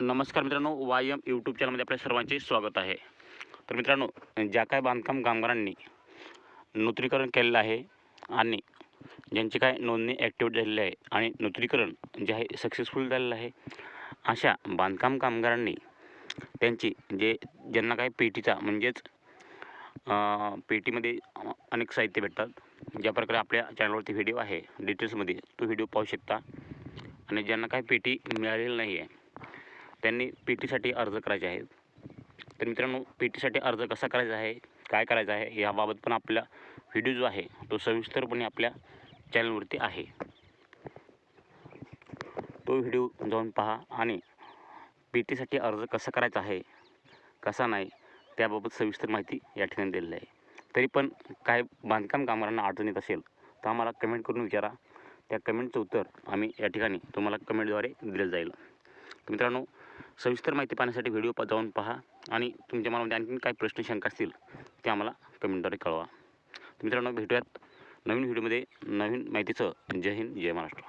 नमस्कार मित्रांनो Y M YouTube चॅनलमध्ये आपल्या सर्वांचे स्वागत आहे. तर मित्रांनो ज्या काय बांधकाम कामगारांनी नूतनीकरण केलेलं आहे आणि ज्यांची काय नोंदणी ॲक्टिवेट झालेली आहे आणि नूतनीकरण जे आहे सक्सेसफुल झालेलं आहे अशा बांधकाम कामगारांनी त्यांची जे ज्यांना काय पेटीचा म्हणजेच पेटीमध्ये अनेक साहित्य भेटतात. ज्या प्रकारे आपल्या चॅनलवरती व्हिडिओ आहे डिटेल्समध्ये तो व्हिडिओ पाहू शकता. आणि ज्यांना काय पेटी मिळालेली नाही आहे त्यांनी पी टीसाठी अर्ज करायचे आहेत. तर मित्रांनो पी टीसाठी अर्ज कसा करायचा आहे काय करायचं आहे याबाबत पण आपला व्हिडिओ जो आहे तो सविस्तरपणे आपल्या चॅनलवरती आहे. तो व्हिडिओ जाऊन पहा आणि पी टीसाठी अर्ज कसा करायचा आहे कसा नाही त्याबाबत सविस्तर माहिती या ठिकाणी दिलेली आहे. तरी पण काय बांधकाम कामगारांना अडचण येत असेल तर आम्हाला कमेंट करून विचारा. त्या कमेंटचं उत्तर आम्ही या ठिकाणी तुम्हाला कमेंटद्वारे दिलं जाईल. मित्रांनो सविस्तर माहिती पाहण्यासाठी व्हिडिओ प जाऊन पहा आणि तुमच्या मनामध्ये आणखीन काही प्रश्न शंका असतील ते आम्हाला कमेंटद्वारे कळवा. मित्रांनो भेटूयात नवीन व्हिडिओमध्ये. नवीन माहितीचं जय हिंद जय महाराष्ट्र.